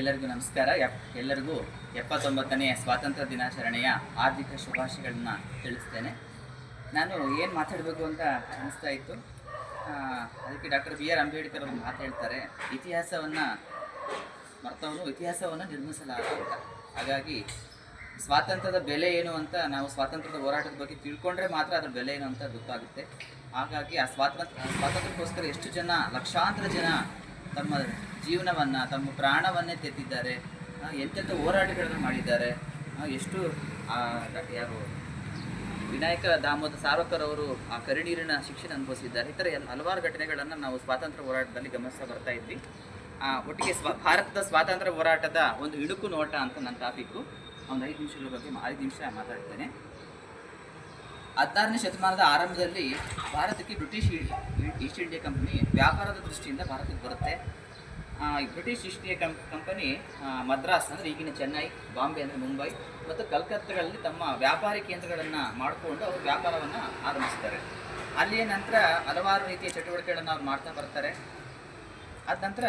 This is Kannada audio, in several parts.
ಎಲ್ಲರಿಗೂ ನಮಸ್ಕಾರ. ಎಲ್ಲರಿಗೂ ಎಪ್ಪತ್ತೊಂಬತ್ತನೆಯ ಸ್ವಾತಂತ್ರ್ಯ ದಿನಾಚರಣೆಯ ಆರ್ಥಿಕ ಶುಭಾಶಯಗಳನ್ನು ತಿಳಿಸ್ತೇನೆ. ನಾನು ಏನು ಮಾತಾಡಬೇಕು ಅಂತ ಅನ್ನಿಸ್ತಾ ಇತ್ತು. ಅದಕ್ಕೆ ಡಾಕ್ಟರ್ ಬಿ ಆರ್ ಅಂಬೇಡ್ಕರ್ ಅವರು ಮಾತಾಡ್ತಾರೆ. ಇತಿಹಾಸವನ್ನು ಮರ್ತವನು ಇತಿಹಾಸವನ್ನು ನಿರ್ಮಿಸಲಾರ ಹಾಗಾಗಿ ಸ್ವಾತಂತ್ರ್ಯದ ಬೆಲೆ ಏನು ಅಂತ ನಾವು ಸ್ವಾತಂತ್ರ್ಯದ ಹೋರಾಟದ ಬಗ್ಗೆ ತಿಳ್ಕೊಂಡ್ರೆ ಮಾತ್ರ ಅದರ ಬೆಲೆ ಏನು ಅಂತ ಗೊತ್ತಾಗುತ್ತೆ. ಹಾಗಾಗಿ ಆ ಸ್ವಾತಂತ್ರ್ಯ, ಸ್ವಾತಂತ್ರ್ಯಕ್ಕೋಸ್ಕರ ಎಷ್ಟು ಜನ, ಲಕ್ಷಾಂತರ ಜನ ತಮ್ಮ ಜೀವನವನ್ನು ತಮ್ಮ ಪ್ರಾಣವನ್ನೇ ತೆತ್ತಿದ್ದಾರೆ. ಎಂತೆಂಥ ಹೋರಾಟಗಳನ್ನು ಮಾಡಿದ್ದಾರೆ. ಎಷ್ಟು ಆ, ಯಾರು? ವಿನಾಯಕ ದಾಮೋದರ ಸಾರ್ವಕರವರು ಆ ಕರಿನೀರಿನ ಶಿಕ್ಷಣ ಅನುಭವಿಸಿದ್ದಾರೆ. ಈ ಥರ ಹಲವಾರು ಘಟನೆಗಳನ್ನು ನಾವು ಸ್ವಾತಂತ್ರ್ಯ ಹೋರಾಟದಲ್ಲಿ ಗಮನಿಸ್ತಾ ಬರ್ತಾ ಇದ್ವಿ. ಆ, ಒಟ್ಟಿಗೆ ಸ್ವ ಭಾರತದ ಸ್ವಾತಂತ್ರ್ಯ ಹೋರಾಟದ ಒಂದು ಇಡುಕು ನೋಟ ಅಂತ ನನ್ನ ಟಾಪಿಕ್ಕು. ಒಂದು ಐದು ನಿಮಿಷಗಳ ಬಗ್ಗೆ ಐದು ನಿಮಿಷ ಮಾತಾಡ್ತೇನೆ. ಹದಿನಾರನೇ ಶತಮಾನದ ಆರಂಭದಲ್ಲಿ ಭಾರತಕ್ಕೆ ಬ್ರಿಟಿಷ್ ಈಸ್ಟ್ ಇಂಡಿಯಾ ಕಂಪನಿ ವ್ಯಾಪಾರದ ದೃಷ್ಟಿಯಿಂದ ಭಾರತಕ್ಕೆ ಬರುತ್ತೆ. ಬ್ರಿಟಿಷ್ ಈಸ್ಟ್ ಇಂಡಿಯಾ ಕಂ, ಕಂಪನಿ ಮದ್ರಾಸ್, ಅಂದರೆ ಈಗಿನ ಚೆನ್ನೈ, ಬಾಂಬೆ ಅಂದರೆ ಮುಂಬೈ, ಮತ್ತು ಕಲ್ಕತ್ತಾಗಳಲ್ಲಿ ತಮ್ಮ ವ್ಯಾಪಾರಿ ಕೇಂದ್ರಗಳನ್ನು ಮಾಡಿಕೊಂಡು ಅವರು ವ್ಯಾಪಾರವನ್ನು ಆರಂಭಿಸ್ತಾರೆ. ಅಲ್ಲಿಯ ನಂತರ ಹಲವಾರು ರೀತಿಯ ಚಟುವಟಿಕೆಗಳನ್ನು ಅವ್ರು ಮಾಡ್ತಾ ಬರ್ತಾರೆ. ಆದ ನಂತರ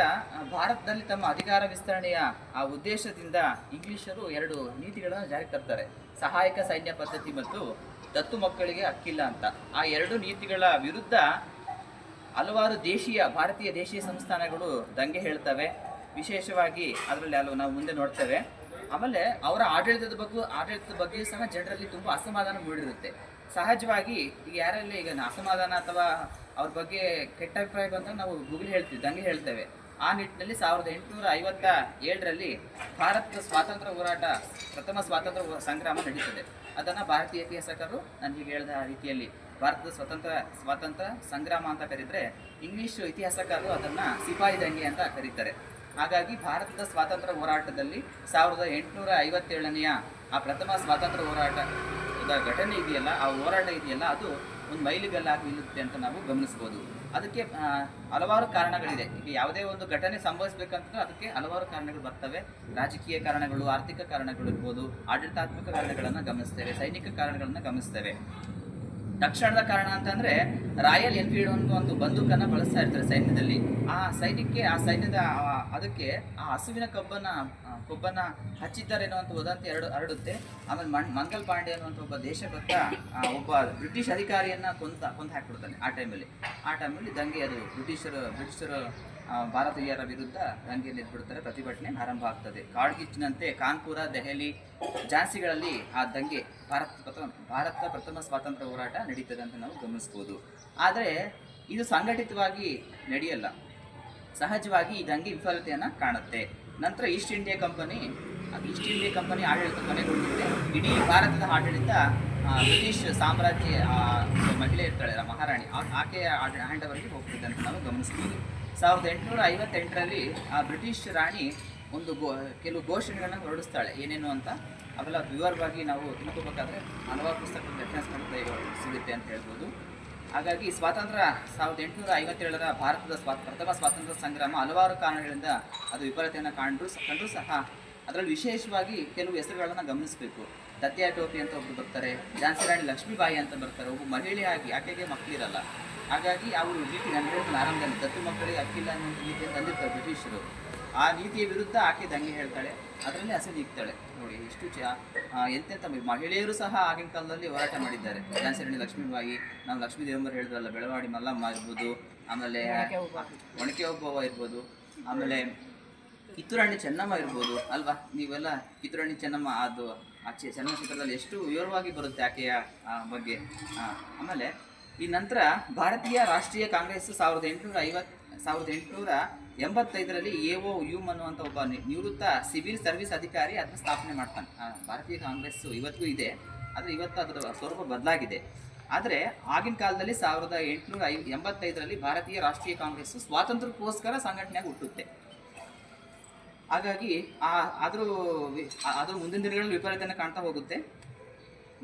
ಭಾರತದಲ್ಲಿ ತಮ್ಮ ಅಧಿಕಾರ ವಿಸ್ತರಣೆಯ, ಆ, ಉದ್ದೇಶದಿಂದ ಇಂಗ್ಲಿಷರು ಎರಡು ನೀತಿಗಳನ್ನು ಜಾರಿಗೆ ತರ್ತಾರೆ. ಸಹಾಯಕ ಸೈನ್ಯ ಪದ್ಧತಿ ಮತ್ತು ದತ್ತು ಮಕ್ಕಳಿಗೆ ಹಕ್ಕಿಲ್ಲ ಅಂತ. ಆ ಎರಡು ನೀತಿಗಳ ವಿರುದ್ಧ ಹಲವಾರು ದೇಶೀಯ, ಭಾರತೀಯ ದೇಶೀಯ ಸಂಸ್ಥಾನಗಳು ದಂಗೆ ಹೇಳ್ತವೆ. ವಿಶೇಷವಾಗಿ ಅದರಲ್ಲಿ ಹಲವು ನಾವು ಮುಂದೆ ನೋಡ್ತೇವೆ. ಆಮೇಲೆ ಅವರ ಆಡಳಿತದ ಬಗ್ಗೆ, ಆಡಳಿತದ ಬಗ್ಗೆಯೂ ಸಹ ಜನರಲ್ಲಿ ತುಂಬ ಅಸಮಾಧಾನ ಮೂಡಿರುತ್ತೆ. ಸಹಜವಾಗಿ ಈಗ ಯಾರಲ್ಲಿ ಈಗ ಅಸಮಾಧಾನ ಅಥವಾ ಅವ್ರ ಬಗ್ಗೆ ಕೆಟ್ಟ ಅಭಿಪ್ರಾಯ ಬಂದಾಗ ನಾವು ಗೂಗಲ್ ಹೇಳ್ತೀವಿ, ದಂಗೆ ಹೇಳ್ತೇವೆ. ಆ ನಿಟ್ಟಿನಲ್ಲಿ ಸಾವಿರದ ಎಂಟುನೂರ ಐವತ್ತ ಏಳರಲ್ಲಿ ಭಾರತದ ಸ್ವಾತಂತ್ರ್ಯ ಹೋರಾಟ, ಪ್ರಥಮ ಸ್ವಾತಂತ್ರ್ಯ ಸಂಗ್ರಾಮ ನಡೀತದೆ. ಅದನ್ನು ಭಾರತೀಯ ಇತಿಹಾಸಕರು ನನಗೆ ಈಗ ಹೇಳಿದ ರೀತಿಯಲ್ಲಿ ಭಾರತದ ಸ್ವತಂತ್ರ ಸ್ವಾತಂತ್ರ್ಯ ಸಂಗ್ರಾಮ ಅಂತ ಕರೀತಾರೆ ಇಂಗ್ಲಿಷ್ ಇತಿಹಾಸಕಾರರು ಅದನ್ನು ಸಿಪಾಯಿ ದಂಗೆ ಅಂತ ಕರೀತಾರೆ. ಹಾಗಾಗಿ ಭಾರತದ ಸ್ವಾತಂತ್ರ್ಯ ಹೋರಾಟದಲ್ಲಿ ಸಾವಿರದ ಎಂಟುನೂರ ಐವತ್ತೇಳನೆಯ ಆ ಪ್ರಥಮ ಸ್ವಾತಂತ್ರ್ಯ ಹೋರಾಟದ ಘಟನೆ ಇದೆಯಲ್ಲ, ಆ ಹೋರಾಟ ಇದೆಯಲ್ಲ, ಅದು ಒಂದು ಮೈಲಿಗಲ್ಲಾಗಿ ನಿಲ್ಲುತ್ತೆ ಅಂತ ನಾವು ಗಮನಿಸ್ಬೋದು. ಅದಕ್ಕೆ ಹಲವಾರು ಕಾರಣಗಳಿದೆ. ಈಗ ಯಾವುದೇ ಒಂದು ಘಟನೆ ಸಂಭವಿಸಬೇಕಂತಂದ್ರೆ ಅದಕ್ಕೆ ಹಲವಾರು ಕಾರಣಗಳು ಬರ್ತವೆ. ರಾಜಕೀಯ ಕಾರಣಗಳು, ಆರ್ಥಿಕ ಕಾರಣಗಳು ಇರ್ಬೋದು, ಆಡಳಿತಾತ್ಮಕ ಕಾರಣಗಳನ್ನು ಗಮನಿಸ್ತೇವೆ, ಸೈನಿಕ ಕಾರಣಗಳನ್ನು ಗಮನಿಸ್ತೇವೆ. ತಕ್ಷಣದ ಕಾರಣ ಅಂತಂದರೆ ರಾಯಲ್ ಎನ್ಫೀಲ್ಡ್ ಒಂದು ಒಂದು ಬಂದೂಕನ್ನು ಬಳಸ್ತಾ ಇರ್ತಾರೆ ಸೈನ್ಯದಲ್ಲಿ. ಆ ಸೈನ್ಯಕ್ಕೆ, ಆ ಸೈನ್ಯದ ಅದಕ್ಕೆ ಆ ಹಸುವಿನ ಕಬ್ಬನ್ನ ಕೊಬ್ಬನ್ನ ಹಚ್ಚಿದ್ದಾರೆ ಅನ್ನುವಂಥ ವದಂತಿ ಎರಡು ಹರಡುತ್ತೆ. ಆಮೇಲೆ ಮಣ್ ಮಂಗಲ್ ಪಾಂಡೆ ಅನ್ನುವಂಥ ಒಬ್ಬ ದೇಶಭಕ್ತ ಒಬ್ಬ ಬ್ರಿಟಿಷ್ ಅಧಿಕಾರಿಯನ್ನ ಕೊಂತ ಕೊಂತ ಹಾಕ್ಬಿಡ್ತಾನೆ ಆ ಟೈಮಲ್ಲಿ. ಆ ಟೈಮಲ್ಲಿ ದಂಗೆ ಅದು ಬ್ರಿಟಿಷರು ಬ್ರಿಟಿಷರು ಭಾರತೀಯರ ವಿರುದ್ಧ ದಂಗೆಯಲ್ಲಿ ಎದ್ಬಿಡ್ತಾರೆ ಪ್ರತಿಭಟನೆ ಆರಂಭ ಆಗ್ತದೆ. ಕಾಡ್ಗಿಚ್ಚಿನಂತೆ ಕಾನ್ಪುರ, ದೆಹಲಿ, ಝಾನ್ಸಿಗಳಲ್ಲಿ ಆ ದಂಗೆ ಭಾರತ ಪ್ರಥಮ ಭಾರತ ಪ್ರಥಮ ಸ್ವಾತಂತ್ರ್ಯ ಹೋರಾಟ ನಡೀತದೆ ಅಂತ ನಾವು ಗಮನಿಸ್ಬೋದು. ಆದರೆ ಇದು ಸಂಘಟಿತವಾಗಿ ನಡೆಯಲ್ಲ. ಸಹಜವಾಗಿ ಈ ದಂಗೆ ವಿಫಲತೆಯನ್ನು ಕಾಣುತ್ತೆ. ನಂತರ East India company East India company ಆಡಳಿತ ಕೊನೆಗೊಂಡಿದೆ. ಇಡೀ ಭಾರತದ ಆಡಳಿತ ಬ್ರಿಟಿಷ್ ಸಾಮ್ರಾಜ್ಯ ಮಹಿಳೆ ಇರ್ತಾಳೆ, ಮಹಾರಾಣಿ ಆಕೆಯ ಹ್ಯಾಂಡವರಿಗೆ ಹೋಗ್ತಿದೆ ಅಂತ ನಾವು ಗಮನಿಸ್ತೀವಿ. ಸಾವಿರದ ಎಂಟುನೂರ ಐವತ್ತೆಂಟರಲ್ಲಿ, ಆ, ಬ್ರಿಟಿಷ್ ರಾಣಿ ಒಂದು ಗೋ, ಕೆಲವು ಘೋಷಣೆಗಳನ್ನ ಹೊರಡಿಸ್ತಾಳೆ. ಏನೇನು ಅಂತ ಅವೆಲ್ಲ ವಿವರವಾಗಿ ನಾವು ತಿಳ್ಕೋಬೇಕಾದ್ರೆ ಹಲವಾರು ಪುಸ್ತಕಗಳ ರೆಫರೆನ್ಸ್ ಮಾಡಿದ್ರೆ ಸಿಗುತ್ತೆ ಅಂತ ಹೇಳ್ಬೋದು. ಹಾಗಾಗಿ ಸ್ವಾತಂತ್ರ್ಯ ಸಾವಿರದ ಎಂಟುನೂರ ಐವತ್ತೇಳರ ಭಾರತದ ಸ್ವಾ, ಪ್ರಥಮ ಸ್ವಾತಂತ್ರ್ಯ ಸಂಗ್ರಾಮ ಹಲವಾರು ಕಾರಣಗಳಿಂದ ಅದು ವಿಫಲತೆಯನ್ನು ಕಂಡು ಕಂಡರೂ ಸಹ ಅದರಲ್ಲಿ ವಿಶೇಷವಾಗಿ ಕೆಲವು ಹೆಸರುಗಳನ್ನು ಗಮನಿಸಬೇಕು. ದತ್ಯಾ ಟೋಪಿ ಅಂತ ಒಬ್ಬರು ಬರ್ತಾರೆ ಝಾನ್ಸಿ ರಾಣಿ ಲಕ್ಷ್ಮೀಬಾಯಿ ಅಂತ ಬರ್ತಾರೆ, ಒಬ್ಬ ಮಹಿಳೆಯಾಗಿ ಆಕೆಗೆ ಮಕ್ಕಳಿರಲ್ಲ. ಹಾಗಾಗಿ ಅವರು ನೀತಿ ಹೇಳಿದ ಆರಂಭದಲ್ಲಿ ದತ್ತು ಮಕ್ಕಳಿಗೆ ಅಕ್ಕಿಲ್ಲ ಅನ್ನೋ ನೀತಿಯನ್ನು ತಂದಿರ್ತಾರೆ ಬ್ರಿಟಿಷರು. ಆ ನೀತಿಯ ವಿರುದ್ಧ ಆಕೆ ದಂಗೆ ಹೇಳ್ತಾಳೆ, ಅದರಲ್ಲಿ ಹಸಿ ನೀಗ್ತಾಳೆ ನೋಡಿ ಎಷ್ಟು ಚ ಆ, ಎಂತೆಂಥ ಮಹಿಳೆಯರು ಸಹ ಆಗಿನ ಕಾಲದಲ್ಲಿ ಹೋರಾಟ ಮಾಡಿದ್ದಾರೆ. ಜಾನ್ಸರಣಿ ರಾಣಿ ಲಕ್ಷ್ಮೀಬಾಯಿ ನಾವು ಲಕ್ಷ್ಮೀ ದೇವಂಬರು ಹೇಳಿದ್ರಲ್ಲ ಬೆಳವಾಡಿ ಮಲ್ಲಮ್ಮ ಇರ್ಬೋದು ಆಮೇಲೆ ಒಣಕೆ ಒಬ್ಬವ ಇರ್ಬೋದು ಆಮೇಲೆ ಕಿತ್ತೂರಾಣಿ ಚೆನ್ನಮ್ಮ ಇರ್ಬೋದು ಅಲ್ವಾ? ನೀವೆಲ್ಲ ಕಿತ್ತೂರಾಣಿ ಚೆನ್ನಮ್ಮ ಅದು ಆಚೆ ಚಲನಚಿತ್ರದಲ್ಲಿ ಎಷ್ಟು ವಿವರವಾಗಿ ಬರುತ್ತೆ ಆಕೆಯ ಆ, ಬಗ್ಗೆ? ಆ, ಆಮೇಲೆ ಈ ನಂತರ ಭಾರತೀಯ ರಾಷ್ಟ್ರೀಯ ಕಾಂಗ್ರೆಸ್ ಸಾವಿರದ ಎಂಟುನೂರ ಐವತ್ ಸಾವಿರದ ಎಂಟುನೂರ ಎಂಬತ್ತೈದರಲ್ಲಿ ಎ ಒ ಯುಮ್ ಅನ್ನುವಂಥ ಒಬ್ಬ ನಿವೃತ್ತ ಸಿವಿಲ್ ಸರ್ವಿಸ್ ಅಧಿಕಾರಿ ಅದನ್ನು ಸ್ಥಾಪನೆ ಮಾಡ್ತಾನೆ. ಭಾರತೀಯ ಕಾಂಗ್ರೆಸ್ ಇವತ್ತಿಗೂ ಇದೆ. ಆದರೆ ಇವತ್ತು ಅದರ ಸ್ವರೂಪ ಬದಲಾಗಿದೆ. ಆದರೆ ಆಗಿನ ಕಾಲದಲ್ಲಿ ಸಾವಿರದ ಎಂಟುನೂರ ಐ ಎಂಬತ್ತೈದರಲ್ಲಿ ಭಾರತೀಯ ರಾಷ್ಟ್ರೀಯ ಕಾಂಗ್ರೆಸ್ ಸ್ವಾತಂತ್ರ್ಯಕ್ಕೋಸ್ಕರ ಸಂಘಟನೆಯಾಗಿ ಹುಟ್ಟುತ್ತೆ. ಹಾಗಾಗಿ ಆ, ಆದರೂ ಅದ್ರ ಮುಂದಿನ ದಿನಗಳಲ್ಲಿ ವಿಪರೀತನ ಕಾಣ್ತಾ ಹೋಗುತ್ತೆ.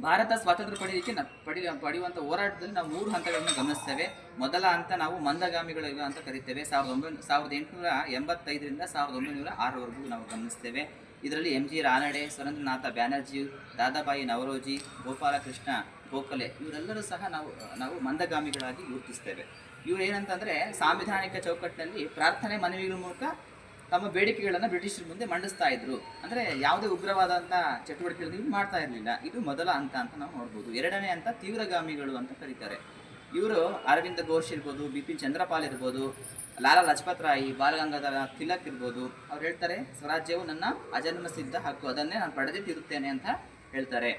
ಭಾರತ ಸ್ವಾತಂತ್ರ್ಯ ಪಡೆಯಲಿಕ್ಕೆ ನ ಪಡಿ ಪಡೆಯುವಂಥ ಹೋರಾಟದಲ್ಲಿ ನಾವು ಮೂರು ಹಂತಗಳನ್ನು ಗಮನಿಸ್ತೇವೆ. ಮೊದಲ ಹಂತ ನಾವು ಮಂದಗಾಮಿಗಳ ಅಂತ ಕರಿತೇವೆ. ಸಾವಿರದ ಒಂಬೈನೂರ ಸಾವಿರದ ಎಂಟುನೂರ ಎಂಬತ್ತೈದರಿಂದ ಸಾವಿರದ ಒಂಬೈನೂರ ಆರವರೆಗೂ ನಾವು ಗಮನಿಸ್ತೇವೆ. ಇದರಲ್ಲಿ ಎಂ ಜಿ ರಾನಡೆ ಸುರೇಂದ್ರನಾಥ ಬ್ಯಾನರ್ಜಿ, ದಾದಾಬಾಯಿ ನವರೋಜಿ, ಗೋಪಾಲಕೃಷ್ಣ ಗೋಖಲೆ ಇವರೆಲ್ಲರೂ ಸಹ ನಾವು ನಾವು ಮಂದಗಾಮಿಗಳಾಗಿ ಗುರುತಿಸ್ತೇವೆ. ಇವರೇನಂತಂದರೆ ಸಾಂವಿಧಾನಿಕ ಚೌಕಟ್ಟಿನಲ್ಲಿ ಪ್ರಾರ್ಥನೆ ಮನವಿಗಳ ಮೂಲಕ ತಮ್ಮ ಬೇಡಿಕೆಗಳನ್ನು ಬ್ರಿಟಿಷರ ಮುಂದೆ ಮಂಡಿಸ್ತಾ ಇದ್ರು. ಅಂದರೆ ಯಾವುದೇ ಉಗ್ರವಾದಂಥ ಚಟುವಟಿಕೆಗಳನ್ನು ಮಾಡ್ತಾ ಇರಲಿಲ್ಲ. ಇದು ಮೊದಲ ಹಂತ ಅಂತ ನಾವು ನೋಡ್ಬೋದು. ಎರಡನೇ ಹಂತ ತೀವ್ರಗಾಮಿಗಳು ಅಂತ ಕರೀತಾರೆ. ಇವರು ಅರವಿಂದ ಘೋಷ್ ಇರ್ಬೋದು, ಬಿಪಿನ್ ಚಂದ್ರಪಾಲ್ ಇರ್ಬೋದು, ಲಾಲಾ ಲಜಪತ್ ರಾಯಿ, ಬಾಲಗಂಗಾಧರ ತಿಲಕ್ ಇರ್ಬೋದು. ಅವ್ರು ಹೇಳ್ತಾರೆ, ಸ್ವರಾಜ್ಯವು ನನ್ನ ಅಜನ್ಮಸಿದ್ಧ ಹಕ್ಕು. ಅದನ್ನೇ ನಾನು ಪಡೆದೇ ಅಂತ ಹೇಳ್ತಾರೆ.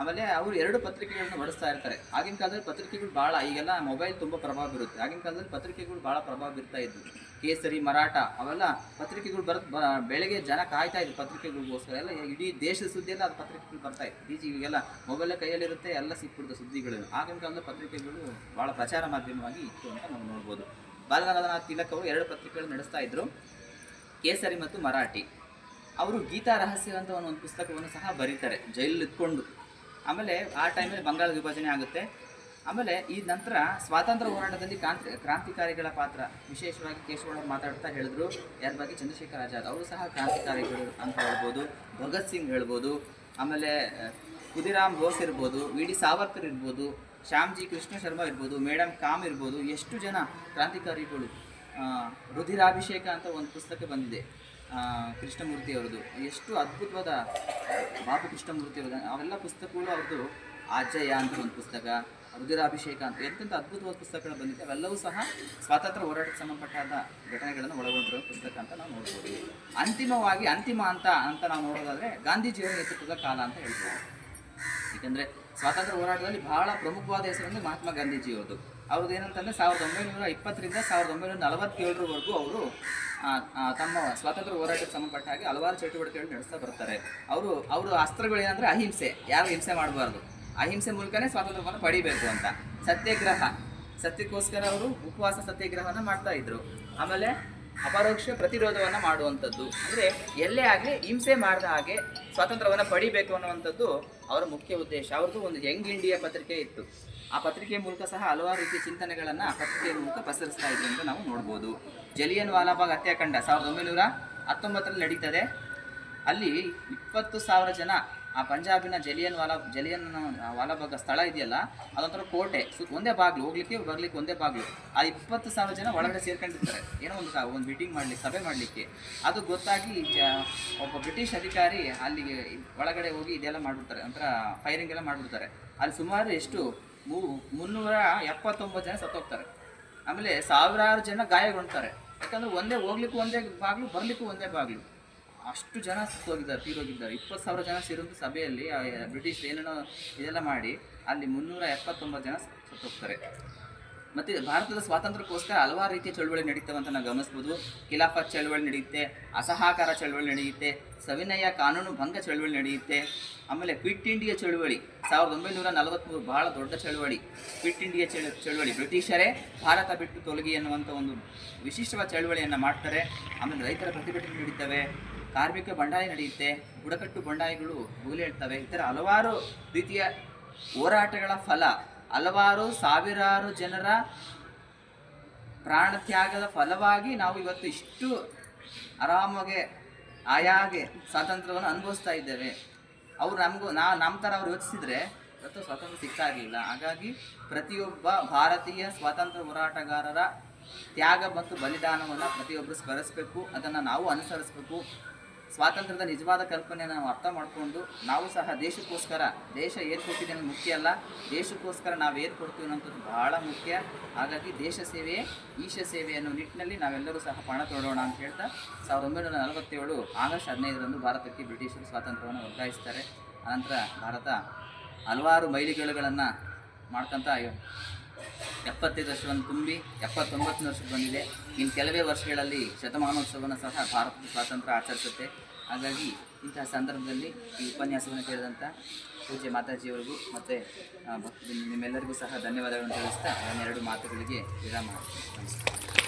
ಆಮೇಲೆ ಅವರು ಎರಡು ಪತ್ರಿಕೆಗಳನ್ನ ಬಳಸ್ತಾ ಇರ್ತಾರೆ. ಆಗಿನ ಕಾಲದಲ್ಲಿ ಪತ್ರಿಕೆಗಳು ಭಾಳ ಈಗೆಲ್ಲ ಮೊಬೈಲ್ ತುಂಬ ಪ್ರಭಾವ ಬೀರುತ್ತೆ. ಆಗಿನ ಕಾಲದಲ್ಲಿ ಪತ್ರಿಕೆಗಳು ಭಾಳ ಪ್ರಭಾವ ಬೀರ್ತಾ ಇದ್ವು. ಕೇಸರಿ, ಮರಾಠ ಅವೆಲ್ಲ ಪತ್ರಿಕೆಗಳು ಬರ್ ಬೆಳಗ್ಗೆ ಜನ ಕಾಯ್ತಾ ಇದ್ರು ಪತ್ರಿಕೆಗಳಿಗೋಸ್ಕರ. ಎಲ್ಲ ಇಡೀ ದೇಶದ ಸುದ್ದಿ ಎಲ್ಲ ಅದು ಪತ್ರಿಕೆಗಳು ಬರ್ತಾ ಇತ್ತು. ಈಜಿ ಈಗೆಲ್ಲ ಮೊಬೈಲ್ ಕೈಯಲ್ಲಿರುತ್ತೆ, ಎಲ್ಲ ಸಿಕ್ಬಿಡ್ತು ಸುದ್ದಿಗಳು. ಆಗಿನ ಕಾಲದ ಪತ್ರಿಕೆಗಳು ಭಾಳ ಪ್ರಚಾರ ಮಾಧ್ಯಮವಾಗಿ ಇತ್ತು ಅಂತ ನಾವು ನೋಡ್ಬೋದು. ಬಾಲಗಂಗಾಧರ ತಿಲಕ್ ಅವರು ಎರಡು ಪತ್ರಿಕೆಗಳು ನಡೆಸ್ತಾ ಇದ್ರು. ಕೇಸರಿ ಮತ್ತು ಮರಾಠಿ. ಅವರು ಗೀತಾ ರಹಸ್ಯ ಅಂತ ಒಂದು ಪುಸ್ತಕವನ್ನು ಸಹ ಬರೀತಾರೆ. ಇಟ್ಕೊಂಡು. ಆಮೇಲೆ ಆ ಟೈಮಲ್ಲಿ ಬಂಗಾಳ ವಿಭಜನೆ ಆಗುತ್ತೆ. ಆಮೇಲೆ ಈ ನಂತರ ಸ್ವಾತಂತ್ರ್ಯ ಹೋರಾಟದಲ್ಲಿ ಕ್ರಾಂತಿ, ಕ್ರಾಂತಿಕಾರಿಗಳ ಪಾತ್ರ. ವಿಶೇಷವಾಗಿ ಕೇಶವಣ್ಣವ್ರು ಮಾತಾಡ್ತಾ ಹೇಳಿದ್ರು, ಯಾರ ಬಗ್ಗೆ? ಚಂದ್ರಶೇಖರ್ ಆಜಾದ್. ಅವರು ಸಹ ಕ್ರಾಂತಿಕಾರಿಗಳು ಅಂತ ಹೇಳ್ಬೋದು. ಭಗತ್ ಸಿಂಗ್ ಹೇಳ್ಬೋದು. ಆಮೇಲೆ ಕುದಿರಾಮ್ ಬೋಸ್ ಇರ್ಬೋದು, ವಿ ಡಿ ಸಾವರ್ಕರ್ ಇರ್ಬೋದು, ಶ್ಯಾಮ್ಜಿ ಕೃಷ್ಣ ಶರ್ಮಾ ಇರ್ಬೋದು ಮೇಡಮ್ ಕಾಮ್ ಇರ್ಬೋದು, ಎಷ್ಟು ಜನ ಕ್ರಾಂತಿಕಾರಿಗಳು ರುಧಿರಾಭಿಷೇಕ ಅಂತ ಒಂದು ಪುಸ್ತಕ ಬಂದಿದೆ. ಕೃಷ್ಣಮೂರ್ತಿ ಅವರದು ಎಷ್ಟು ಅದ್ಭುತವಾದ ಬಾಬು ಕೃಷ್ಣಮೂರ್ತಿ ಅವರ ಅವೆಲ್ಲ ಪುಸ್ತಕಗಳು ಅವ್ರದ್ದು ಆಜಯ ಅಂತ ಒಂದು ಪುಸ್ತಕ, ರುದಿರಾಭಿಷೇಕ ಅಂತ ಎಂತೆಂಥ ಅದ್ಭುತವಾದ ಪುಸ್ತಕಗಳು ಬಂದಿದೆ. ಅವೆಲ್ಲವೂ ಸಹ ಸ್ವಾತಂತ್ರ್ಯ ಹೋರಾಟಕ್ಕೆ ಸಂಬಂಧಪಟ್ಟಾದ ಘಟನೆಗಳನ್ನು ಒಳಗೊಂಡಿರುವ ಪುಸ್ತಕ ಅಂತ ನಾವು ನೋಡ್ಬೋದು. ಅಂತಿಮವಾಗಿ ಅಂತಿಮ ಅಂತ ಅಂತ ನಾವು ನೋಡೋದಾದರೆ ಗಾಂಧೀಜಿಯವರ ನೇತೃತ್ವದ ಕಾಲ ಅಂತ ಹೇಳ್ಬೋದು. ಏಕೆಂದರೆ ಸ್ವಾತಂತ್ರ್ಯ ಹೋರಾಟದಲ್ಲಿ ಬಹಳ ಪ್ರಮುಖವಾದ ಅಂದರೆ ಮಹಾತ್ಮ ಗಾಂಧೀಜಿಯವ್ರದ್ದು. ಅವ್ರದ್ದು ಏನಂತಂದರೆ ಸಾವಿರದ ಒಂಬೈನೂರ ಇಪ್ಪತ್ತರಿಂದ ಸಾವಿರದ ಒಂಬೈನೂರ ನಲವತ್ತೇಳರವರೆಗೂ ಅವರು ತಮ್ಮ ಸ್ವಾತಂತ್ರ್ಯ ಹೋರಾಟಕ್ಕೆ ಸಂಬಂಧಪಟ್ಟ ಹಾಗೆ ಹಲವಾರು ಚಟುವಟಿಕೆಗಳು ನಡೆಸ್ತಾ ಬರ್ತಾರೆ. ಅವರು ಅವರು ಅಸ್ತ್ರಗಳು ಏನಂದ್ರೆ ಅಹಿಂಸೆ ಯಾರು ಹಿಂಸೆ ಮಾಡಬಾರ್ದು. ಅಹಿಂಸೆ ಮೂಲಕನೇ ಸ್ವಾತಂತ್ರ್ಯವನ್ನು ಪಡಿಬೇಕು ಅಂತ. ಸತ್ಯಾಗ್ರಹ. ಸತ್ಯಕ್ಕೋಸ್ಕರ ಅವರು ಉಪವಾಸ ಸತ್ಯಾಗ್ರಹವನ್ನು ಮಾಡ್ತಾ ಇದ್ರು. ಆಮೇಲೆ ಅಪರೋಕ್ಷ ಪ್ರತಿರೋಧವನ್ನು ಮಾಡುವಂಥದ್ದು. ಅಂದರೆ ಎಲ್ಲೇ ಆಗಲಿ ಹಿಂಸೆ ಮಾಡಿದ ಹಾಗೆ ಸ್ವಾತಂತ್ರ್ಯವನ್ನು ಪಡಿಬೇಕು ಅನ್ನುವಂಥದ್ದು ಅವರ ಮುಖ್ಯ ಉದ್ದೇಶ. ಅವ್ರದ್ದು ಒಂದು ಯಂಗ್ ಇಂಡಿಯಾ ಪತ್ರಿಕೆ ಇತ್ತು. ಆ ಪತ್ರಿಕೆಯ ಮೂಲಕ ಸಹ ಹಲವಾರು ರೀತಿಯ ಚಿಂತನೆಗಳನ್ನು ಆ ಪತ್ರಿಕೆಯ ಮೂಲಕ ಪಸರಿಸ್ತಾ ಇದ್ರು ಅಂತ ನಾವು ನೋಡ್ಬೋದು. ಜಲಿಯನ್ ವಾಲಾಬಾಗ್ ಹತ್ಯಾಕಾಂಡ, ಸಾವಿರದ ಒಂಬೈನೂರ ಹತ್ತೊಂಬತ್ತರಲ್ಲಿ ನಡೀತದೆ. ಅಲ್ಲಿ ಇಪ್ಪತ್ತು ಸಾವಿರ ಜನ ಆ ಪಂಜಾಬಿನ ಜಲಿಯನ್ ವಾಲಾ, ಜಲಿಯನ್ ವಾಲಾಬಾಗ ಸ್ಥಳ ಇದೆಯಲ್ಲ, ಅದೊಂಥರ ಕೋಟೆ. ಒಂದೇ ಬಾಗಿಲು, ಹೋಗ್ಲಿಕ್ಕೆ, ಬರ್ಲಿಕ್ಕೆ ಒಂದೇ ಬಾಗಿಲು. ಆ ಇಪ್ಪತ್ತು ಸಾವಿರ ಜನ ಒಳಗಡೆ ಸೇರ್ಕೊಂಡಿರ್ತಾರೆ. ಏನೋ ಒಂದು ಒಂದು ಮೀಟಿಂಗ್ ಮಾಡಲಿಕ್ಕೆ, ಸಭೆ ಮಾಡಲಿಕ್ಕೆ. ಅದು ಗೊತ್ತಾಗಿ ಒಬ್ಬ ಬ್ರಿಟಿಷ್ ಅಧಿಕಾರಿ ಅಲ್ಲಿಗೆ ಒಳಗಡೆ ಹೋಗಿ ಇದೆಲ್ಲ ಮಾಡಿಬಿಡ್ತಾರೆ. ಒಂಥರ ಫೈರಿಂಗ್ ಎಲ್ಲ ಮಾಡಿಬಿಡ್ತಾರೆ. ಅಲ್ಲಿ ಸುಮಾರು ಎಷ್ಟು? ಮೂ, ಮುನ್ನೂರ ಎಪ್ಪತ್ತೊಂಬತ್ತು ಜನ ಸತ್ತೋಗ್ತಾರೆ. ಆಮೇಲೆ ಸಾವಿರಾರು ಜನ ಗಾಯಗೊಳ್ತಾರೆ ಯಾಕಂದ್ರೆ ಒಂದೇ ಹೋಗ್ಲಿಕ್ಕೂ ಒಂದೇ ಬಾಗಿಲು, ಬರ್ಲಿಕ್ಕೂ ಒಂದೇ ಬಾಗಿಲು. ಅಷ್ಟು ಜನ ಸತ್ತೋಗಿದ್ದಾರೆ, ತೀರೋಗಿದ್ದಾರೆ. ಇಪ್ಪತ್ತು ಸಾವಿರ ಜನ ಸೇರಿದ ಸಭೆಯಲ್ಲಿ ಬ್ರಿಟಿಷ್ ಏನೇನೋ ಇದೆಲ್ಲ ಮಾಡಿ ಅಲ್ಲಿ ಮುನ್ನೂರ ಎಪ್ಪತ್ತೊಂಬತ್ತು ಜನ ಸತ್ತೋಗ್ತಾರೆ. ಮತ್ತು ಭಾರತದ ಸ್ವಾತಂತ್ರ್ಯಕ್ಕೋಸ್ಕರ ಹಲವಾರು ರೀತಿಯ ಚಳುವಳಿ ನಡೀತವೆ ಅಂತ ನಾವು ಗಮನಿಸ್ಬೋದು. ಖಿಲಾಫತ್ ಚಳುವಳಿ ನಡೆಯುತ್ತೆ, ಅಸಹಕಾರ ಚಳುವಳಿ ನಡೆಯುತ್ತೆ, ಸವಿನಯ ಕಾನೂನು ಭಂಗ ಚಳುವಳಿ ನಡೆಯುತ್ತೆ. ಆಮೇಲೆ ಕ್ವಿಟ್ ಇಂಡಿಯಾ ಚಳುವಳಿ, ಸಾವಿರದ ಒಂಬೈನೂರ ನಲವತ್ತ್ಮೂರು ಬಹಳ ದೊಡ್ಡ ಚಳುವಳಿ. ಕ್ವಿಟ್ ಇಂಡಿಯಾ ಚಳ, ಚಳುವಳಿ. ಬ್ರಿಟಿಷರೇ ಭಾರತ ಬಿಟ್ಟು ತೊಲಗಿ ಎನ್ನುವಂಥ ಒಂದು ವಿಶಿಷ್ಟವಾದ ಚಳುವಳಿಯನ್ನು ಮಾಡ್ತಾರೆ. ಆಮೇಲೆ ರೈತರ ಪ್ರತಿಭಟನೆ ನಡೀತವೆ. ಕಾರ್ಮಿಕ ಬಂಡಾಯ ನಡೆಯುತ್ತೆ, ಬುಡಕಟ್ಟು ಬಂಡಾಯಗಳು ಹೇಳ್ತವೆ. ಈ ಥರ ಹಲವಾರು ರೀತಿಯ ಹೋರಾಟಗಳ ಫಲ, ಹಲವಾರು ಸಾವಿರಾರು ಜನರ ಪ್ರಾಣತ್ಯಾಗದ ಫಲವಾಗಿ ನಾವು ಇವತ್ತು ಇಷ್ಟು ಆರಾಮಾಗೆ, ಆಯಾಗೆ ಸ್ವಾತಂತ್ರ್ಯವನ್ನು ಅನುಭವಿಸ್ತಾ ಇದ್ದೇವೆ. ಅವ್ರು ನಮಗೂ, ನಾ ನಮ್ಮ ಥರ ಅವ್ರು ಯೋಚಿಸಿದ್ರೆ ಇವತ್ತು ಸ್ವಾತಂತ್ರ್ಯ ಸಿಗ್ತಾ ಇರಲಿಲ್ಲ. ಹಾಗಾಗಿ ಪ್ರತಿಯೊಬ್ಬ ಭಾರತೀಯ ಸ್ವಾತಂತ್ರ್ಯ ಹೋರಾಟಗಾರರ ತ್ಯಾಗ ಮತ್ತು ಬಲಿದಾನವನ್ನು ಪ್ರತಿಯೊಬ್ಬರು ಸ್ಮರಿಸಬೇಕು. ಅದನ್ನು ನಾವು ಅನುಸರಿಸಬೇಕು. ಸ್ವಾತಂತ್ರ್ಯದ ನಿಜವಾದ ಕಲ್ಪನೆಯನ್ನು ನಾವು ಅರ್ಥ ಮಾಡಿಕೊಂಡು ನಾವು ಸಹ ದೇಶಕ್ಕೋಸ್ಕರ ದೇಶ ಏನು ಅನ್ನೋದು ಮುಖ್ಯ ಅಲ್ಲ. ದೇಶಕ್ಕೋಸ್ಕರ ನಾವು ಏರ್ಪಡ್ತೀವಿ ಕೊಡ್ತೀವಿ ಅನ್ನೋಂಥದ್ದು ಬಹಳ ಮುಖ್ಯ. ಹಾಗಾಗಿ ದೇಶ ಸೇವೆಯೇ ಈಶ ಸೇವೆ ಅನ್ನೋ ನಿಟ್ಟಿನಲ್ಲಿ ನಾವೆಲ್ಲರೂ ಸಹ ಪಣ ತೊಡೋಣ ಅಂತ ಹೇಳ್ತಾ ಸಾವಿರದ ಒಂಬೈನೂರ ನಲವತ್ತೇಳು ಆಗಸ್ಟ್ ಹದಿನೈದರಂದು ಭಾರತಕ್ಕೆ ಬ್ರಿಟಿಷರು ಸ್ವಾತಂತ್ರ್ಯವನ್ನು ವರ್ಗಾಯಿಸ್ತಾರೆ. ಅನಂತರ ಭಾರತ ಹಲವಾರು ಮೈಲಿಗಲ್ಲುಗಳನ್ನು ಮಾಡ್ಕೊಂತ ಎಪ್ಪತ್ತೈದು ವರ್ಷವನ್ನು ತುಂಬಿ, ಎಪ್ಪತ್ತೊಂಬತ್ತನೇ ವರ್ಷಕ್ಕೆ ಬಂದಿದೆ. ಇನ್ನು ಕೆಲವೇ ವರ್ಷಗಳಲ್ಲಿ ಶತಮಾನೋತ್ಸವವನ್ನು ಸಹ ಭಾರತದ ಸ್ವಾತಂತ್ರ್ಯ ಆಚರಿಸುತ್ತೆ. ಹಾಗಾಗಿ ಇಂತಹ ಸಂದರ್ಭದಲ್ಲಿ ಈ ಉಪನ್ಯಾಸವನ್ನು ಕೇಳಿದಂಥ ಪೂಜೆ ಮಾತಾಜಿಯವರಿಗೂ ಮತ್ತು ನಿಮ್ಮೆಲ್ಲರಿಗೂ ಸಹ ಧನ್ಯವಾದಗಳನ್ನು ತಿಳಿಸ್ತಾ ನನ್ನೆರಡು ಮಾತುಗಳಿಗೆ ವಿರಾಮ ನಮಸ್ಕಾರ.